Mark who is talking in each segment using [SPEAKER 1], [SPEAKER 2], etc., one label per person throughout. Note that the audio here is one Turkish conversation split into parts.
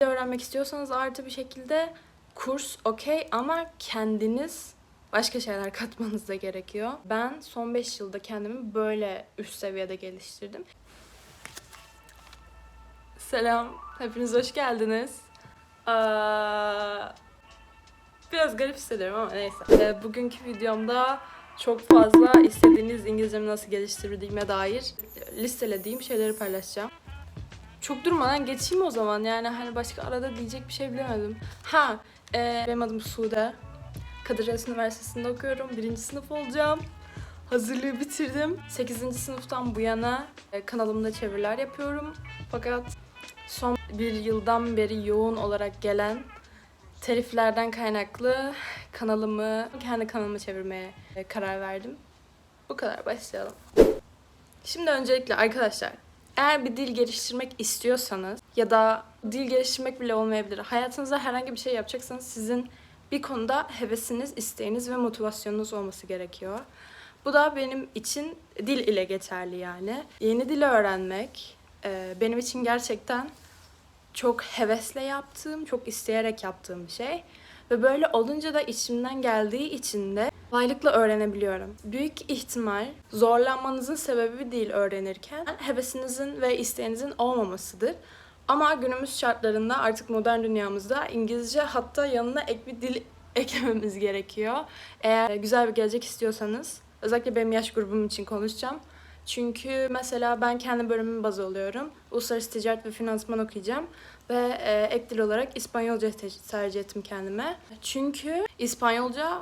[SPEAKER 1] öğrenmek istiyorsanız artı bir şekilde kurs okey ama kendiniz başka şeyler katmanız da gerekiyor. Ben son 5 yılda kendimi böyle üst seviyede geliştirdim. Selam, hepiniz hoş geldiniz. Aa, biraz garip hissediyorum ama neyse. Ee, bugünkü videomda çok fazla istediğiniz İngilizcemi nasıl geliştirdiğime dair listelediğim şeyleri paylaşacağım. Çok durmadan geçeyim o zaman yani hani başka arada diyecek bir şey bilemedim. Ha, e, benim adım Sude. Kadir Has Üniversitesi'nde okuyorum. Birinci sınıf olacağım. Hazırlığı bitirdim. 8. sınıftan bu yana e, kanalımda çeviriler yapıyorum. Fakat son bir yıldan beri yoğun olarak gelen teliflerden kaynaklı kanalımı, kendi kanalımı çevirmeye e, karar verdim. Bu kadar başlayalım. Şimdi öncelikle arkadaşlar eğer bir dil geliştirmek istiyorsanız ya da dil geliştirmek bile olmayabilir. Hayatınızda herhangi bir şey yapacaksanız sizin bir konuda hevesiniz, isteğiniz ve motivasyonunuz olması gerekiyor. Bu da benim için dil ile geçerli yani. Yeni dil öğrenmek e, benim için gerçekten çok hevesle yaptığım, çok isteyerek yaptığım bir şey. Ve böyle olunca da içimden geldiği için de kolaylıkla öğrenebiliyorum. Büyük ihtimal zorlanmanızın sebebi değil öğrenirken hevesinizin ve isteğinizin olmamasıdır. Ama günümüz şartlarında artık modern dünyamızda İngilizce hatta yanına ek bir dil eklememiz gerekiyor. Eğer güzel bir gelecek istiyorsanız, özellikle benim yaş grubum için konuşacağım. Çünkü mesela ben kendi bölümümü baz alıyorum. Uluslararası ticaret ve finansman okuyacağım. Ve e, ek dil olarak İspanyolca te- tercih ettim kendime. Çünkü İspanyolca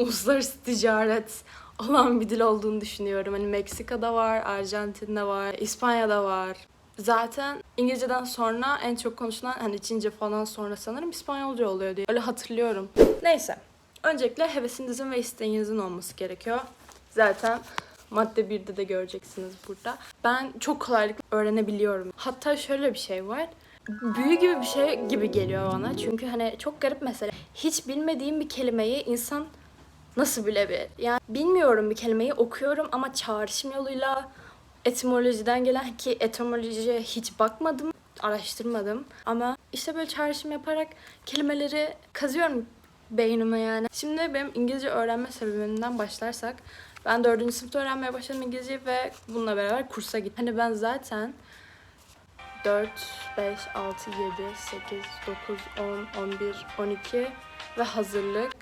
[SPEAKER 1] uluslararası ticaret olan bir dil olduğunu düşünüyorum. Hani Meksika'da var, Arjantin'de var, İspanya'da var. Zaten İngilizceden sonra en çok konuşulan hani Çince falan sonra sanırım İspanyolca oluyor diye. Öyle hatırlıyorum. Neyse. Öncelikle hevesinizin ve isteğinizin olması gerekiyor. Zaten madde 1'de de göreceksiniz burada. Ben çok kolaylıkla öğrenebiliyorum. Hatta şöyle bir şey var. Büyü gibi bir şey gibi geliyor bana. Çünkü hani çok garip mesela. Hiç bilmediğim bir kelimeyi insan nasıl bilebilir? Yani bilmiyorum bir kelimeyi okuyorum ama çağrışım yoluyla etimolojiden gelen ki etimolojiye hiç bakmadım, araştırmadım. Ama işte böyle çağrışım yaparak kelimeleri kazıyorum beynime yani. Şimdi benim İngilizce öğrenme sebebimden başlarsak ben 4. sınıfta öğrenmeye başladım İngilizceyi ve bununla beraber kursa gittim. Hani ben zaten 4, 5, 6, 7, 8, 9, 10, 11, 12 ve hazırlık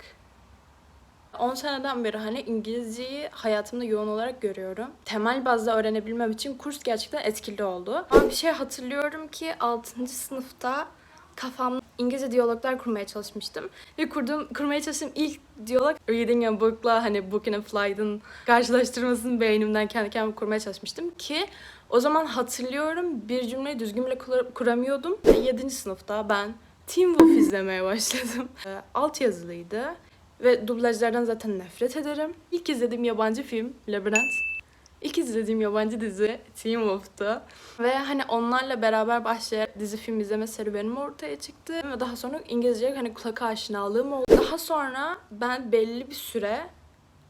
[SPEAKER 1] 10 seneden beri hani İngilizceyi hayatımda yoğun olarak görüyorum. Temel bazda öğrenebilmem için kurs gerçekten etkili oldu. Ama bir şey hatırlıyorum ki 6. sınıfta kafamda İngilizce diyaloglar kurmaya çalışmıştım. Ve kurduğum, kurmaya çalıştığım ilk diyalog Reading a Book'la hani Book and Flight'ın karşılaştırmasını beynimden kendi kendime kurmaya çalışmıştım ki o zaman hatırlıyorum bir cümleyi düzgün bile kura- kuramıyordum. 7. sınıfta ben Teen Wolf izlemeye başladım. Ee, Alt yazılıydı. Ve dublajlardan zaten nefret ederim. İlk izlediğim yabancı film Labirent. İlk izlediğim yabancı dizi Teen Wolf'tu. Ve hani onlarla beraber başlayan dizi film izleme serüvenim ortaya çıktı. Ve daha sonra İngilizce hani kulak aşinalığım oldu. Daha sonra ben belli bir süre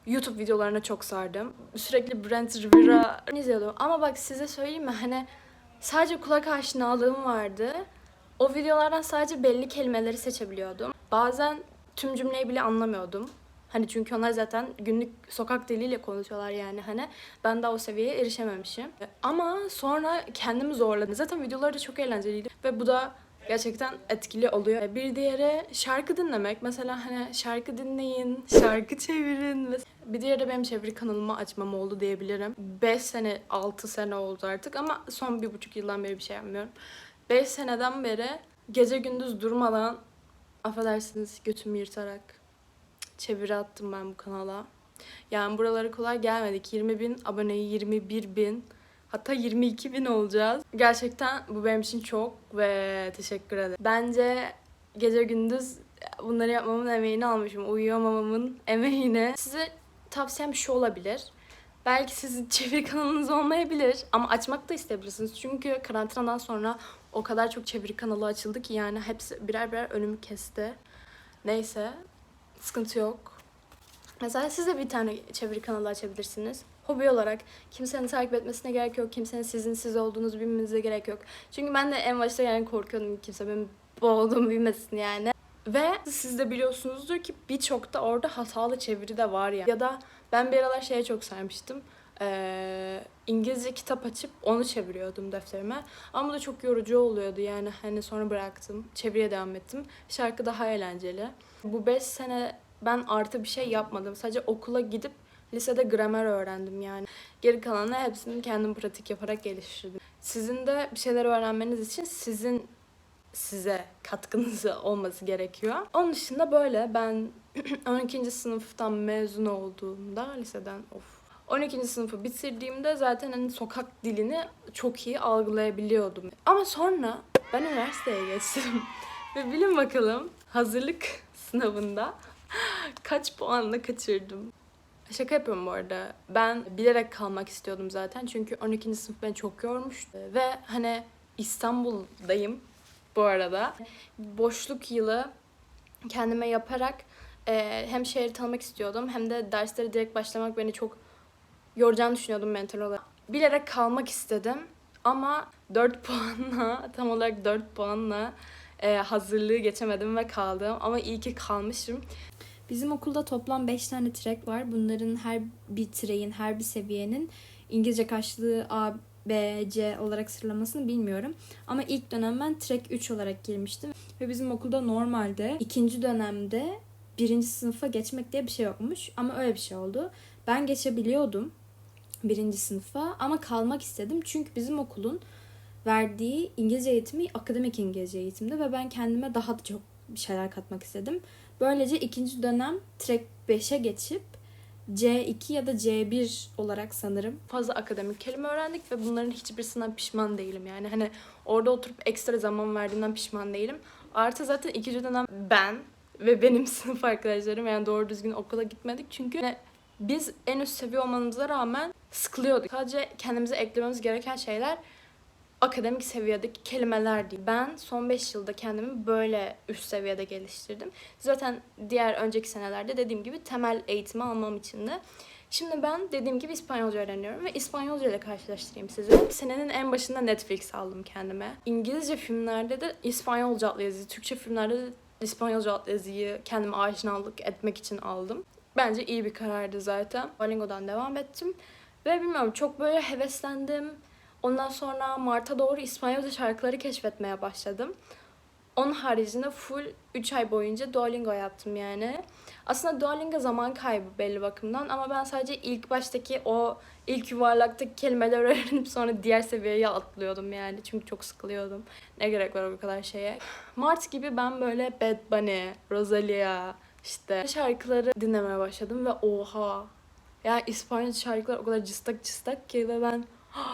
[SPEAKER 1] YouTube videolarına çok sardım. Sürekli Brent Rivera izliyordum. Ama bak size söyleyeyim mi hani sadece kulak aşinalığım vardı. O videolardan sadece belli kelimeleri seçebiliyordum. Bazen tüm cümleyi bile anlamıyordum. Hani çünkü onlar zaten günlük sokak diliyle konuşuyorlar yani hani. Ben daha o seviyeye erişememişim. Ama sonra kendimi zorladım. Zaten videoları da çok eğlenceliydi. Ve bu da gerçekten etkili oluyor. Bir diğeri şarkı dinlemek. Mesela hani şarkı dinleyin, şarkı çevirin. Bir diğeri de benim çeviri kanalımı açmam oldu diyebilirim. 5 sene, 6 sene oldu artık ama son bir buçuk yıldan beri bir şey yapmıyorum. 5 seneden beri gece gündüz durmadan affedersiniz götümü yırtarak çeviri attım ben bu kanala. Yani buralara kolay gelmedik. 20 bin aboneyi 21 bin hatta 22 bin olacağız. Gerçekten bu benim için çok ve teşekkür ederim. Bence gece gündüz bunları yapmamın emeğini almışım. Uyuyamamamın emeğini. Size tavsiyem şu olabilir. Belki sizin çeviri kanalınız olmayabilir ama açmak da isteyebilirsiniz. Çünkü karantinadan sonra o kadar çok çeviri kanalı açıldı ki yani hepsi birer birer önümü kesti. Neyse sıkıntı yok. Mesela siz de bir tane çeviri kanalı açabilirsiniz. Hobi olarak kimsenin takip etmesine gerek yok. Kimsenin sizin siz olduğunuzu bilmenize gerek yok. Çünkü ben de en başta yani korkuyordum kimse benim bu olduğumu bilmesin yani. Ve siz de biliyorsunuzdur ki birçok da orada hatalı çeviri de var ya. Ya da ben bir aralar şeye çok sarmıştım. Ee, İngilizce kitap açıp onu çeviriyordum defterime. Ama bu da çok yorucu oluyordu yani hani sonra bıraktım. Çeviriye devam ettim. Şarkı daha eğlenceli. Bu 5 sene ben artı bir şey yapmadım. Sadece okula gidip lisede gramer öğrendim yani. Geri kalanı hepsini kendim pratik yaparak geliştirdim. Sizin de bir şeyler öğrenmeniz için sizin size katkınız olması gerekiyor. Onun dışında böyle ben 12. sınıftan mezun olduğumda liseden of 12. sınıfı bitirdiğimde zaten hani sokak dilini çok iyi algılayabiliyordum. Ama sonra ben üniversiteye geçtim. Ve bilin bakalım hazırlık sınavında kaç puanla kaçırdım. Şaka yapıyorum bu arada. Ben bilerek kalmak istiyordum zaten. Çünkü 12. sınıf beni çok yormuştu. Ve hani İstanbul'dayım bu arada. Boşluk yılı kendime yaparak hem şehri tanımak istiyordum hem de derslere direkt başlamak beni çok yoracağını düşünüyordum mental olarak. Bilerek kalmak istedim ama 4 puanla tam olarak 4 puanla e, hazırlığı geçemedim ve kaldım. Ama iyi ki kalmışım.
[SPEAKER 2] Bizim okulda toplam 5 tane track var. Bunların her bir track'in, her bir seviyenin İngilizce karşılığı A, B, C olarak sıralamasını bilmiyorum. Ama ilk dönem ben track 3 olarak girmiştim. Ve bizim okulda normalde ikinci dönemde birinci sınıfa geçmek diye bir şey yokmuş. Ama öyle bir şey oldu. Ben geçebiliyordum birinci sınıfa ama kalmak istedim. Çünkü bizim okulun verdiği İngilizce eğitimi akademik İngilizce eğitimdi ve ben kendime daha da çok bir şeyler katmak istedim. Böylece ikinci dönem track 5'e geçip C2 ya da C1 olarak sanırım
[SPEAKER 1] fazla akademik kelime öğrendik ve bunların hiçbirisinden pişman değilim. Yani hani orada oturup ekstra zaman verdiğimden pişman değilim. Artı zaten ikinci dönem ben ve benim sınıf arkadaşlarım yani doğru düzgün okula gitmedik. Çünkü biz en üst seviye olmamıza rağmen sıkılıyorduk. Sadece kendimize eklememiz gereken şeyler akademik seviyedeki kelimeler değil. Ben son 5 yılda kendimi böyle üst seviyede geliştirdim. Zaten diğer önceki senelerde dediğim gibi temel eğitimi almam için de. Şimdi ben dediğim gibi İspanyolca öğreniyorum ve İspanyolca ile karşılaştırayım sizi. Senenin en başında Netflix aldım kendime. İngilizce filmlerde de İspanyolca altyazıyı, Türkçe filmlerde de İspanyolca altyazıyı kendime aşinalık etmek için aldım. Bence iyi bir karardı zaten. Duolingo'dan devam ettim. Ve bilmiyorum çok böyle heveslendim. Ondan sonra Mart'a doğru İspanyolca şarkıları keşfetmeye başladım. Onun haricinde full 3 ay boyunca Duolingo yaptım yani. Aslında Duolingo zaman kaybı belli bakımdan ama ben sadece ilk baştaki o ilk yuvarlaktaki kelimeleri öğrenip sonra diğer seviyeye atlıyordum yani. Çünkü çok sıkılıyordum. Ne gerek var o kadar şeye. Mart gibi ben böyle Bad Bunny, Rosalia, işte şarkıları dinlemeye başladım ve oha. Yani İspanyol şarkılar o kadar cıstak cıstak ki ve ben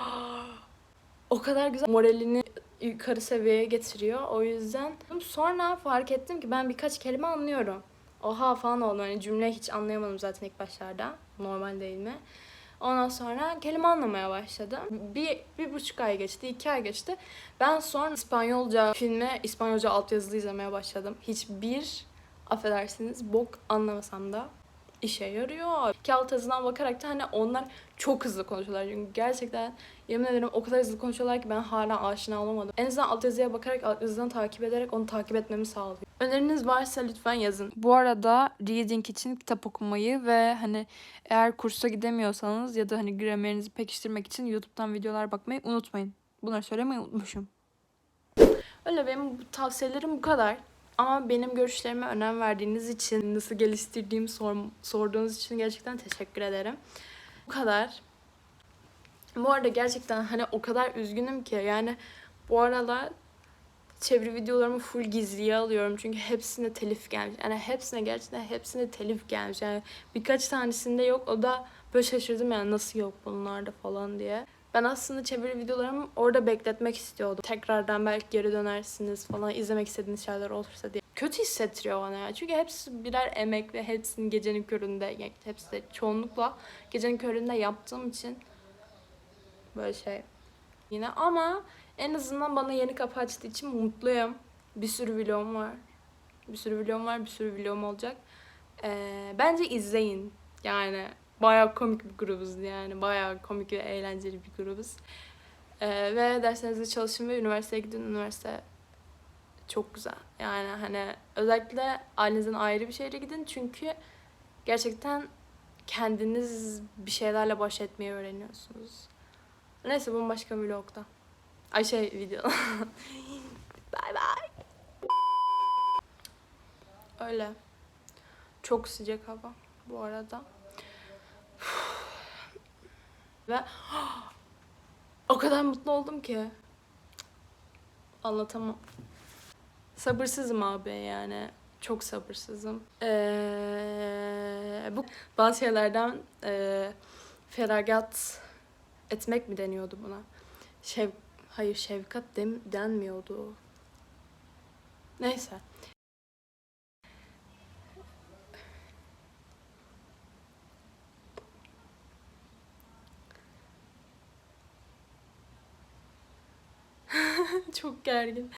[SPEAKER 1] o kadar güzel moralini yukarı seviyeye getiriyor. O yüzden sonra fark ettim ki ben birkaç kelime anlıyorum. Oha falan oldu. Hani cümle hiç anlayamadım zaten ilk başlarda. Normal değil mi? Ondan sonra kelime anlamaya başladım. Bir, bir buçuk ay geçti, iki ay geçti. Ben sonra İspanyolca filmi, İspanyolca altyazılı izlemeye başladım. Hiçbir, affedersiniz, bok anlamasam da işe yarıyor. İki alt yazıdan bakarak da hani onlar çok hızlı konuşuyorlar. Çünkü gerçekten yemin ederim o kadar hızlı konuşuyorlar ki ben hala aşina olamadım. En azından alt yazıya bakarak alt yazıdan takip ederek onu takip etmemi sağlıyor. Öneriniz varsa lütfen yazın. Bu arada reading için kitap okumayı ve hani eğer kursa gidemiyorsanız ya da hani gramerinizi pekiştirmek için YouTube'dan videolar bakmayı unutmayın. Bunları söylemeyi unutmuşum. Öyle benim tavsiyelerim bu kadar. Ama benim görüşlerime önem verdiğiniz için, nasıl geliştirdiğimi sor, sorduğunuz için gerçekten teşekkür ederim. Bu kadar. Bu arada gerçekten hani o kadar üzgünüm ki yani bu aralar çeviri videolarımı full gizliye alıyorum çünkü hepsine telif gelmiş. Yani hepsine gerçekten hepsine telif gelmiş. Yani birkaç tanesinde yok. O da böyle şaşırdım yani nasıl yok bunlarda falan diye. Ben aslında çeviri videolarımı orada bekletmek istiyordum. Tekrardan belki geri dönersiniz falan izlemek istediğiniz şeyler olursa diye. Kötü hissettiriyor bana ya. Çünkü hepsi birer emek ve hepsinin gecenin köründe, yani hepsi de çoğunlukla gecenin köründe yaptığım için böyle şey. Yine ama en azından bana yeni kapı açtığı için mutluyum. Bir sürü vlogum var. Bir sürü vlogum var, bir sürü vlogum olacak. Ee, bence izleyin. Yani bayağı komik bir grubuz yani. Bayağı komik ve eğlenceli bir grubuz. Ee, ve derslerinizde çalışın ve üniversiteye gidin. Üniversite çok güzel. Yani hani özellikle ailenizden ayrı bir şehre gidin. Çünkü gerçekten kendiniz bir şeylerle baş etmeyi öğreniyorsunuz. Neyse bunu başka bir vlogda. Ay şey video. bye bye. Öyle. Çok sıcak hava bu arada. Ve o kadar mutlu oldum ki. Anlatamam. Sabırsızım abi yani. Çok sabırsızım. Ee, bu bazı şeylerden e, feragat etmek mi deniyordu buna? Şev Hayır şefkat dem denmiyordu. Neyse. Çok gergin.